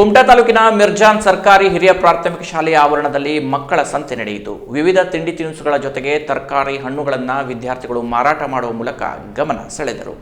ಕುಮಟಾ ತಾಲೂಕಿನ ಮಿರ್ಜಾನ್ ಸರ್ಕಾರಿ ಹಿರಿಯ ಪ್ರಾಥಮಿಕ ಶಾಲೆಯ ಆವರಣದಲ್ಲಿ ಮಕ್ಕಳ ಸಂತೆ ನಡೆಯಿತು. ವಿವಿಧ ತಿಂಡಿ ತಿನಿಸುಗಳ ಜೊತೆಗೆ ತರಕಾರಿ ಹಣ್ಣುಗಳನ್ನು ವಿದ್ಯಾರ್ಥಿಗಳು ಮಾರಾಟ ಮಾಡುವ ಮೂಲಕ ಗಮನ ಸೆಳೆದರು.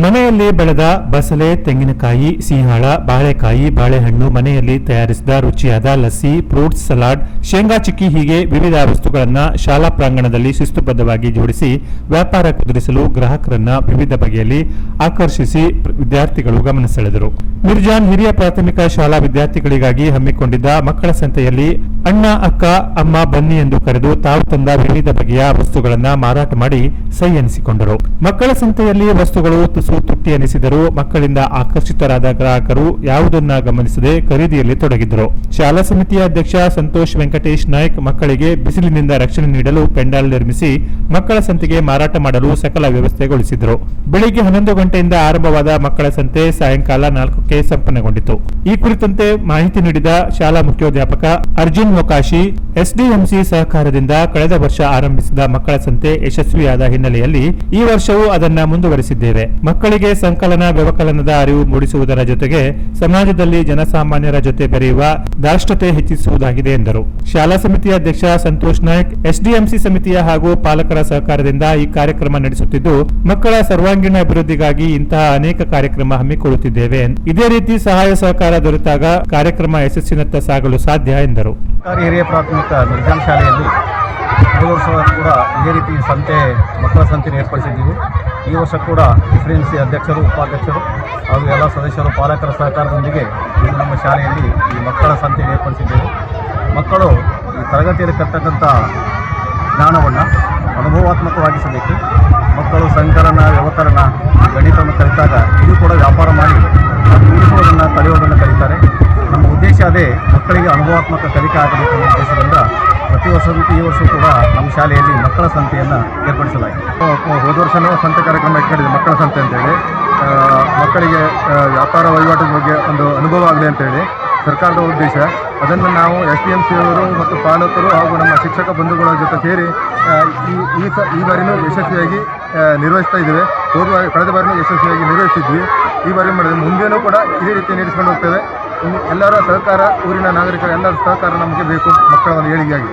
ಮನೆಯಲ್ಲಿ ಬೆಳೆದ ಬಸಳೆ, ತೆಂಗಿನಕಾಯಿ, ಸಿಂಹಾಳ, ಬಾಳೆಕಾಯಿ, ಬಾಳೆಹಣ್ಣು ಮನೆಯಲ್ಲಿ ತಯಾರಿಸಿದ ರುಚಿಯಾದ ಲಸ್ಸಿ, ಫ್ರೂಟ್ಸ್, ಸಲಾಡ್, ಶೇಂಗಾ, ಚಿಕ್ಕಿ ಹೀಗೆ ವಿವಿಧ ವಸ್ತುಗಳನ್ನ ಶಾಲಾ ಪ್ರಾಂಗಣದಲ್ಲಿ ಶಿಸ್ತುಬದ್ಧವಾಗಿ ಜೋಡಿಸಿ ವ್ಯಾಪಾರ ಕುದುರಿಸಲು ಗ್ರಾಹಕರನ್ನ ವಿವಿಧ ಬಗೆಯಲ್ಲಿ ಆಕರ್ಷಿಸಿ ವಿದ್ಯಾರ್ಥಿಗಳು ಗಮನ ಸೆಳೆದರು. ಮಿರ್ಜಾನ್ ಹಿರಿಯ ಪ್ರಾಥಮಿಕ ಶಾಲಾ ವಿದ್ಯಾರ್ಥಿಗಳಿಗಾಗಿ ಹಮ್ಮಿಕೊಂಡಿದ್ದ ಮಕ್ಕಳ ಸಂತೆಯಲ್ಲಿ ಅಣ್ಣ, ಅಕ್ಕ, ಅಮ್ಮ, ಬನ್ನಿ ಎಂದು ಕರೆದು ತಾವು ತಂದ ವಿವಿಧ ಬಗೆಯ ವಸ್ತುಗಳನ್ನ ಮಾರಾಟ ಮಾಡಿ ಸೈ ಎನಿಸಿಕೊಂಡರು. ಮಕ್ಕಳ ಸಂತೆಯಲ್ಲಿ ವಸ್ತುಗಳು ತುಸು ತುಟ್ಟಿ ಎನಿಸಿದರೂ ಮಕ್ಕಳಿಂದ ಆಕರ್ಷಿತರಾದ ಗ್ರಾಹಕರು ಯಾವುದನ್ನ ಗಮನಿಸದೆ ಖರೀದಿಯಲ್ಲಿ ತೊಡಗಿದ್ದರು. ಶಾಲಾ ಸಮಿತಿಯ ಅಧ್ಯಕ್ಷ ಸಂತೋಷ್ ವೆಂಕಟೇಶ್ ನಾಯ್ಕ್ ಮಕ್ಕಳಿಗೆ ಬಿಸಿಲಿನಿಂದ ರಕ್ಷಣೆ ನೀಡಲು ಪೆಂಡಾಲ್ ನಿರ್ಮಿಸಿ ಮಕ್ಕಳ ಸಂತೆಗೆ ಮಾರಾಟ ಮಾಡಲು ಸಕಲ ವ್ಯವಸ್ಥೆಗೊಳಿಸಿದರು. ಬೆಳಿಗ್ಗೆ ಹನ್ನೊಂದು ಗಂಟೆಯಿಂದ ಆರಂಭವಾದ ಮಕ್ಕಳ ಸಂತೆ ಸಾಯಂಕಾಲ ನಾಲ್ಕಕ್ಕೆ ಸಂಪನ್ನಗೊಂಡಿತು. ಈ ಕುರಿತಂತೆ ಮಾಹಿತಿ ನೀಡಿದ ಶಾಲಾ ಮುಖ್ಯೋಧ್ಯಾಪಕ ಅರ್ಜುನ್ ಮೊಕಾಶಿ ಎಸ್ಡಿಎಂಸಿ ಸಹಕಾರದಿಂದ ಕಳೆದ ವರ್ಷ ಆರಂಭಿಸಿದ ಮಕ್ಕಳ ಸಂತೆ ಯಶಸ್ವಿಯಾದ ಹಿನ್ನೆಲೆಯಲ್ಲಿ ಈ ವರ್ಷವೂ ಅದನ್ನ ಮುಂದುವರೆಸಿದ್ದೇವೆ. ಮಕ್ಕಳಿಗೆ ಸಂಕಲನ, ವ್ಯವಕಲನದ ಅರಿವು ಮೂಡಿಸುವುದರ ಜೊತೆಗೆ ಸಮಾಜದಲ್ಲಿ ಜನಸಾಮಾನ್ಯರ ಜೊತೆ ಬೆರೆಯುವ ದಾಷ್ಟತೆ ಹೆಚ್ಚಿಸುವುದಾಗಿದೆ ಎಂದರು. ಶಾಲಾ ಸಮಿತಿ ಅಧ್ಯಕ್ಷ ಸಂತೋಷ್ ನಾಯ್ಕ್, ಎಸ್ಡಿಎಂಸಿ ಸಮಿತಿಯ ಹಾಗೂ ಪಾಲಕರ ಸಹಕಾರದಿಂದ ಈ ಕಾರ್ಯಕ್ರಮ ನಡೆಸುತ್ತಿದ್ದು, ಮಕ್ಕಳ ಸರ್ವಾಂಗೀಣ ಅಭಿವೃದ್ಧಿಗಾಗಿ ಇಂತಹ ಅನೇಕ ಕಾರ್ಯಕ್ರಮ ಹಮ್ಮಿಕೊಳ್ಳುತ್ತಿದ್ದೇವೆ. ಇದೇ ರೀತಿ ಸಹಾಯ ಸಹಕಾರ ದೊರೆತಾಗ ಕಾರ್ಯಕ್ರಮ ಯಶಸ್ಸಿನತ್ತ ಸಾಗಲು ಸಾಧ್ಯ ಎಂದರು. ಹಿರಿಯ ಶಾಲೆಯಲ್ಲಿ ಕೂಡ ಇದೇ ರೀತಿ ಸಂತೆ, ಮಕ್ಕಳ ಸಂತೆಯನ್ನು ಏರ್ಪಡಿಸಿದ್ದೀವಿ. ಈ ವರ್ಷ ಕೂಡ ಎಸ್ ಡಿ ಎಂ ಸಿ ಅಧ್ಯಕ್ಷರು, ಉಪಾಧ್ಯಕ್ಷರು ಹಾಗೂ ಎಲ್ಲ ಸದಸ್ಯರು ಪಾಲಕರ ಸಹಕಾರದೊಂದಿಗೆ ಇಂದು ನಮ್ಮ ಶಾಲೆಯಲ್ಲಿ ಈ ಮಕ್ಕಳ ಸಂತೆ ಏರ್ಪಡಿಸಿದ್ದೇವೆ. ಮಕ್ಕಳು ಈ ತರಗತಿಯಲ್ಲಿ ಕರ್ತಕ್ಕಂಥ ಜ್ಞಾನವನ್ನು ಅನುಭವಾತ್ಮಕವಾಗಿಸಬೇಕು. ಮಕ್ಕಳು ಸಂಕಲನ ವ್ಯವಕರಣ ಗಣಿತವನ್ನು ಕಲಿತಾಗ ಇದು ಕೂಡ ವ್ಯಾಪಾರ ಮಾಡಿ ಉಳಿಸುವುದನ್ನು ಕಲಿಯೋದನ್ನು ಕಲಿತಾರೆ. ನಮ್ಮ ಉದ್ದೇಶ ಅದೇ ಮಕ್ಕಳಿಗೆ ಅನುಭವಾತ್ಮಕ ಕಲಿಕೆ ಆಗಬೇಕು ಅನ್ನೋ ಉದ್ದೇಶದಿಂದ ಪ್ರತಿ ವರ್ಷದಂತೆ ಈ ವರ್ಷ ಕೂಡ ನಮ್ಮ ಶಾಲೆಯಲ್ಲಿ ಮಕ್ಕಳ ಸಂತೆಯನ್ನು ಏರ್ಪಡಿಸಲಾಗಿದೆ. ಹೋದ ವರ್ಷನೂ ಸಂತೆ ಕಾರ್ಯಕ್ರಮ ಇಟ್ಕೊಂಡಿದೆ ಮಕ್ಕಳ ಸಂತೆ ಅಂತೇಳಿ. ಮಕ್ಕಳಿಗೆ ವ್ಯಾಪಾರ ವಹಿವಾಟಿನ ಬಗ್ಗೆ ಒಂದು ಅನುಭವ ಆಗಲಿ ಅಂತೇಳಿ ಸರ್ಕಾರದ ಉದ್ದೇಶ. ಅದನ್ನು ನಾವು ಎಸ್ ಡಿ ಎಂ ಸಿಯವರು ಮತ್ತು ಪಾಲಕರು ಹಾಗೂ ನಮ್ಮ ಶಿಕ್ಷಕ ಬಂಧುಗಳ ಜೊತೆ ಸೇರಿ ಈ ಈ ಸ, ಈ ಬಾರಿನೂ ಯಶಸ್ವಿಯಾಗಿ ನಿರ್ವಹಿಸ್ತಾ ಇದ್ದೇವೆ. ಹೋದ ಕಳೆದ ಬಾರಿನೂ ಯಶಸ್ವಿಯಾಗಿ ನಿರ್ವಹಿಸಿದ್ವಿ ಈ ಬಾರಿ ಮಾಡಿದ್ವಿ ಮುಂದೆನೂ ಕೂಡ ಇದೇ ರೀತಿ ನಡೆಸ್ಕೊಂಡು ಹೋಗ್ತೇವೆ. ಎಲ್ಲರ ಸಹಕಾರ, ಊರಿನ ನಾಗರಿಕರ ಎಲ್ಲರ ಸಹಕಾರ ನಮಗೆ ಬೇಕು. ಮಕ್ಕಳ ಒಂದು ಏಳಿಗೆಯಾಗಿ.